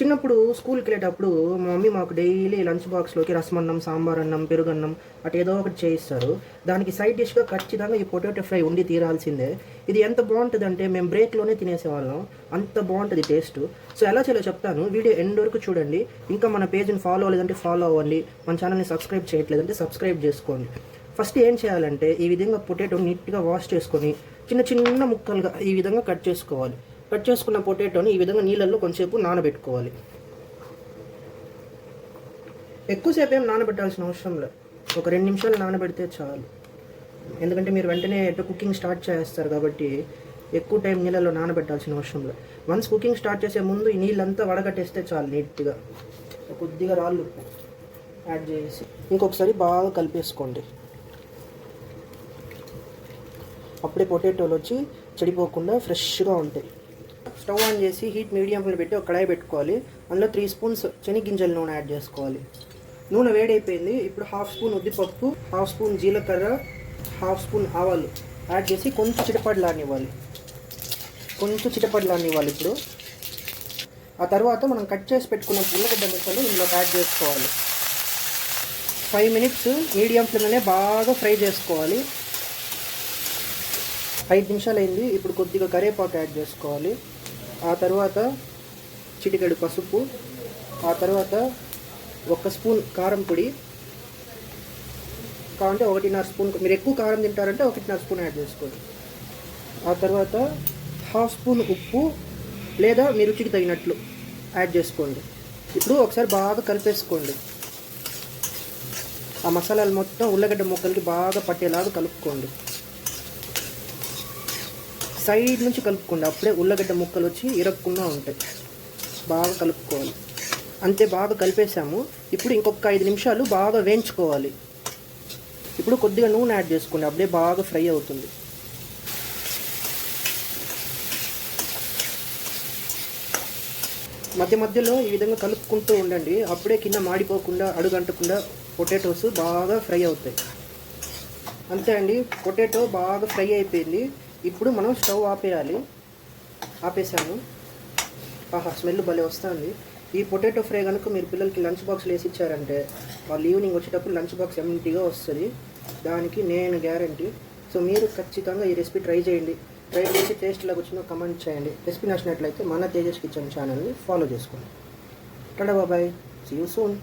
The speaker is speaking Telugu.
చిన్నప్పుడు స్కూల్కి వెళ్ళేటప్పుడు మా మమ్మీ మాకు డైలీ లంచ్ బాక్స్లోకి రసమన్నం సాంబార్ అన్నం పెరుగన్నం అటు ఏదో ఒకటి చేయిస్తారు. దానికి సైడ్ డిష్గా ఖచ్చితంగా ఈ పొటాటో ఫ్రై ఉండి తీరాల్సిందే. ఇది ఎంత బాగుంటుంది అంటే మేము బ్రేక్లోనే తినేసేవాళ్ళం. అంత బాగుంటుంది టేస్ట్. సో ఎలా చేయాలో చెప్తాను. వీడియో ఎండ్ వరకు చూడండి. ఇంకా మన పేజ్ని ఫాలో అవ్వలేదంటే ఫాలో అవ్వండి. మన ఛానల్ని సబ్స్క్రైబ్ చేయట్లేదంటే సబ్స్క్రైబ్ చేసుకోండి. ఫస్ట్ ఏం చేయాలంటే ఈ విధంగా పొటాటో నీట్గా వాష్ చేసుకొని చిన్న చిన్న ముక్కలుగా ఈ విధంగా కట్ చేసుకోవాలి. కట్ చేసుకున్న పొటాటోని ఈ విధంగా నీళ్ళల్లో కొంచెంసేపు నానబెట్టుకోవాలి. ఎక్కువసేపు ఏం నానబెట్టాల్సిన అవసరం లేదు. ఒక రెండు నిమిషాలు నానబెడితే చాలు. ఎందుకంటే మీరు వెంటనే ఎటు కుకింగ్ స్టార్ట్ చేస్తారు కాబట్టి ఎక్కువ టైం నీళ్ళలో నానబెట్టాల్సిన అవసరం లేదు. వన్స్ కుకింగ్ స్టార్ట్ చేసే ముందు ఈ నీళ్ళంతా వడగట్టేస్తే చాలు నీట్గా. కొద్దిగా రాళ్ళు ఉప్పు యాడ్ చేసి ఇంకొకసారి బాగా కలిపేసుకోండి. అప్పుడే పొటాటోలు వచ్చి చెడిపోకుండా ఫ్రెష్గా ఉంటాయి. స్టవ్ ఆన్ చేసి హీట్ మీడియం ఫ్లేమ్ పెట్టి ఒక కడాయి పెట్టుకోవాలి. అందులో త్రీ స్పూన్స్ శనగింజల నూనె యాడ్ చేసుకోవాలి. నూనె వేడైపోయింది. ఇప్పుడు హాఫ్ స్పూన్ ఉద్దిపప్పు హాఫ్ స్పూన్ జీలకర్ర హాఫ్ స్పూన్ ఆవాలు యాడ్ చేసి కొంచెం చిటపడలానివ్వాలి కొంచెం చిటపడలానివ్వాలి ఇప్పుడు. ఆ తర్వాత మనం కట్ చేసి పెట్టుకున్న ఉల్లగడ్డ ముక్కలు ఇందులో యాడ్ చేసుకోవాలి. ఫైవ్ మినిట్స్ మీడియం ఫ్లేమ్లోనే బాగా ఫ్రై చేసుకోవాలి. ఐదు నిమిషాలు అయింది ఇప్పుడు కొద్దిగా కరివేపాకు యాడ్ చేసుకోవాలి. ఆ తర్వాత చిటికెడు పసుపు ఆ తర్వాత ఒక స్పూన్ కారం పొడి. కావాలంటే ఒకటిన్నర స్పూన్ మీరు ఎక్కువ కారం తింటారంటే ఒకటిన్నర స్పూన్ యాడ్ చేసుకోండి. ఆ తర్వాత హాఫ్ స్పూన్ ఉప్పు లేదా మీ రుచికి తగినట్లు యాడ్ చేసుకోండి. ఇప్పుడు ఒకసారి బాగా కలిపేసుకోండి. ఆ మసాలాలు మొత్తం ఉల్లగడ్డ ముక్కలకి బాగా పట్టేలాగా కలుపుకోండి. సైడ్ నుంచి కలుపుకోండి. అప్పుడే ఉల్లగడ్డ ముక్కలు వచ్చి ఇరక్కుండా ఉంటాయి. బాగా కలుపుకోవాలి. అంతే బాగా కలిపేసాము. ఇప్పుడు ఇంకొక ఐదు నిమిషాలు బాగా వేయించుకోవాలి. ఇప్పుడు కొద్దిగా నూనె యాడ్ చేసుకోండి. అప్పుడే బాగా ఫ్రై అవుతుంది. మధ్య మధ్యలో ఈ విధంగా కలుపుకుంటూ ఉండండి. అప్పుడే కింద మాడిపోకుండా అడుగంటకుండా పొటాటోస్ బాగా ఫ్రై అవుతాయి. అంతే అండి. పొటాటో బాగా ఫ్రై అయిపోయింది. ఇప్పుడు మనం స్టవ్ ఆపేయాలి. ఆపేసాము ఆహా స్మెల్ భలే వస్తుంది. ఈ పొటాటో ఫ్రై కనుక మీరు పిల్లలకి లంచ్ బాక్స్లో వేసి ఇచ్చారంటే వాళ్ళు ఈవినింగ్ వచ్చేటప్పుడు లంచ్ బాక్స్ ఎంటీగా వస్తుంది. దానికి నేను గ్యారంటీ సో మీరు ఖచ్చితంగా ఈ రెసిపీ ట్రై చేయండి. ట్రై చేసి టేస్ట్ లాగా వచ్చినా కమెంట్ చేయండి. రెసిపీ నచ్చినట్లయితే మన తేజస్ కిచెన్ ఛానల్ని ఫాలో చేసుకోండి. టడా బాబాయ్. See you soon